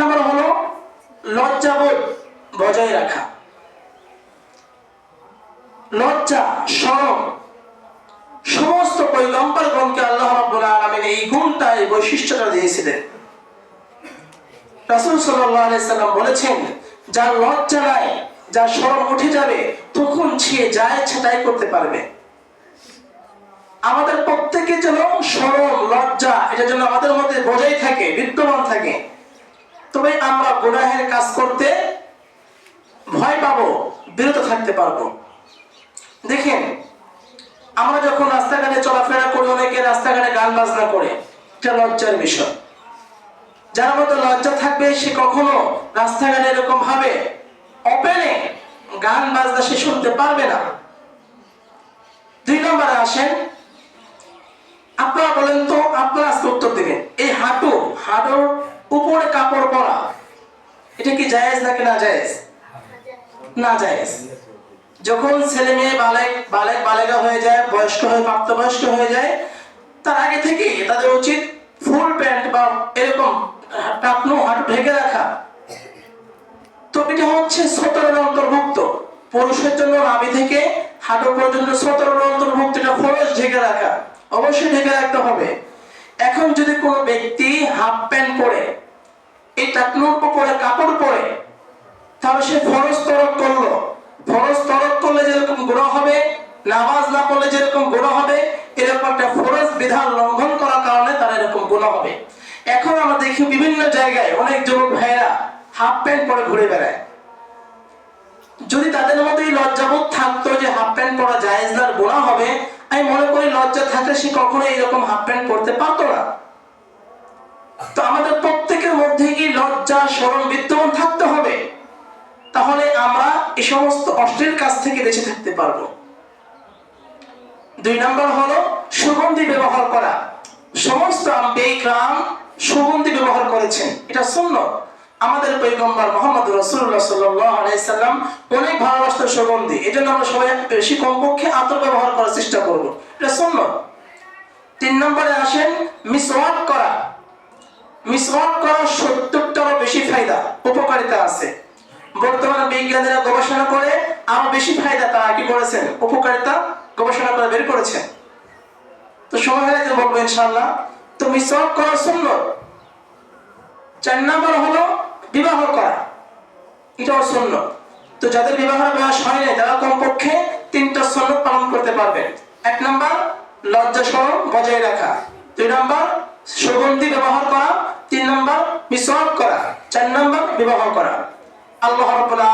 নম্বর হলো লজ্জাবোধ বজায় রাখা। লজ্জা, শরম, সমস্ত পৈগম্বরগণকে আল্লাহ রাব্বুল আলামিন এই গুণটা এই বৈশিষ্ট্যটা দিয়েছিলেন। রাসূল সাল্লাল্লাহু আলাইহি সাল্লাম বলেছেন, যার লজ্জা নাই, যার শরম উঠে যাবে, তখন সে যা ইচ্ছা তাই করতে পারবে। আমাদের প্রত্যেকে যেন শরম, লজ্জা, এটা যেন আমাদের মধ্যে বজায় থাকে, বিদ্যমান থাকে। তবে আমরা গুনাহের কাজ করতে ভয় পাবো, বিরত থাকতে পারব। দেখেন, আমরা যখন রাস্তাঘাটে চলাফেরা করি, অনেকে রাস্তাঘাটে গান বাজনা করে। এটা লজ্জার বিষয়। যার মধ্যে লজ্জা থাকবে, সে কখনো রাস্তাঘাটে এরকম ভাবে ওপেনে গান বাজনা সে শুনতে পারবে না। দুই নম্বরে আসেন, আপনারা বলেন তো, আপনারা হাঁটুর উপরে কাপড় পরা। এটা কি জায়েজ নাকি না জায়েজ? না জায়েজ। যখন ছেলে মেয়ে বালেক বালেক বালেগা হয়ে যায়, বয়স্ক হয়ে, প্রাপ্তবয়স্ক হয়ে যায়, তার আগে থেকে তাদের উচিত ফুল প্যান্ট বা এরকম টাকনো হাঁটু ঢেকে রাখা। তো এটা হচ্ছে সতেরোর অন্তর্ভুক্ত। পুরুষের জন্য নাভি থেকে হাঁটু পর্যন্ত সতেরোর অন্তর্ভুক্ত এটা ফরজ ঢেকে রাখা। অবশ্যই ঢেকে রাখতে হবে। এখন যদি কোনো ব্যক্তি হাফ প্যান্ট পরে, এই টাকনুর উপরে কাপড় পরে, তাহলে সে ফরজ তরক করল। ফরজ তরক করলে যেরকম গুণা হবে, নামাজ না পড়লে যেরকম গুণা হবে, এরকম একটা ফরজ বিধান লঙ্ঘন করার কারণে তার এরকম গুণা হবে। এখন আমরা দেখি বিভিন্ন জায়গায় অনেক যুবক ভাইয়েরা হাফ প্যান্ট পরে ঘুরে বেড়ায়। যদি তাদের মধ্যে লজ্জাবোধ থাকতো যে হাফ প্যান্ট পরা জায়েজ না গোনা হবে আমি মনে করি লজ্জা থাকলে সে কখনো এরকম হাফ প্যান্ট পরতে পারতো না। তো আমাদের প্রত্যেকের মধ্যে কি লজ্জা, শরম বিদ্যমান থাকতে হবে? তাহলে আমরা এ সমস্ত অশ্লীল কাজ থেকে বেঁচে থাকতে পারব। দুই নম্বর হলো সুগন্ধি ব্যবহার করা। সমস্ত আম্বেইকরাম সুগন্ধি ব্যবহার করেছেন। এটা শূন্য। আমাদের পৈগম্বর মোহাম্মদ রসুল্লাহ সাল্লাম অনেক ভালোবাসত সুগন্ধি। এই জন্য আমরা সবাই বেশি কমপক্ষে আতর ব্যবহার করার চেষ্টা করব। এটা শূন্য তিন নম্বরে আসেন, মিসওয়াক করা। মিসওয়াক সত্তরটারও বেশি ফায়দা, উপকারিতা আছে। বিজ্ঞানীরা গবেষণা করে আরও বেশি ফায়দা তারা কি করেছেন? উপকারিতা গবেষণা করে বের করেছেন। তো সময় বলব ইনশাআল্লাহ। তো মিসওয়াক করা সুন্নত। চার নাম্বার হলো বিবাহ করা। এটাও শূন্য তো যাদের বিবাহের বয়স হয় নাই, তারা কমপক্ষে তিনটা শূন্য পালন করতে পারবেন এক নম্বর, লজ্জা শরম বজায় রাখা। দুই নম্বর, সুগন্ধি ব্যবহার করা। তিন নম্বর, মিশ্রণ করা। চার নম্বর, বিবাহ করা। আল্লাহ আলামিন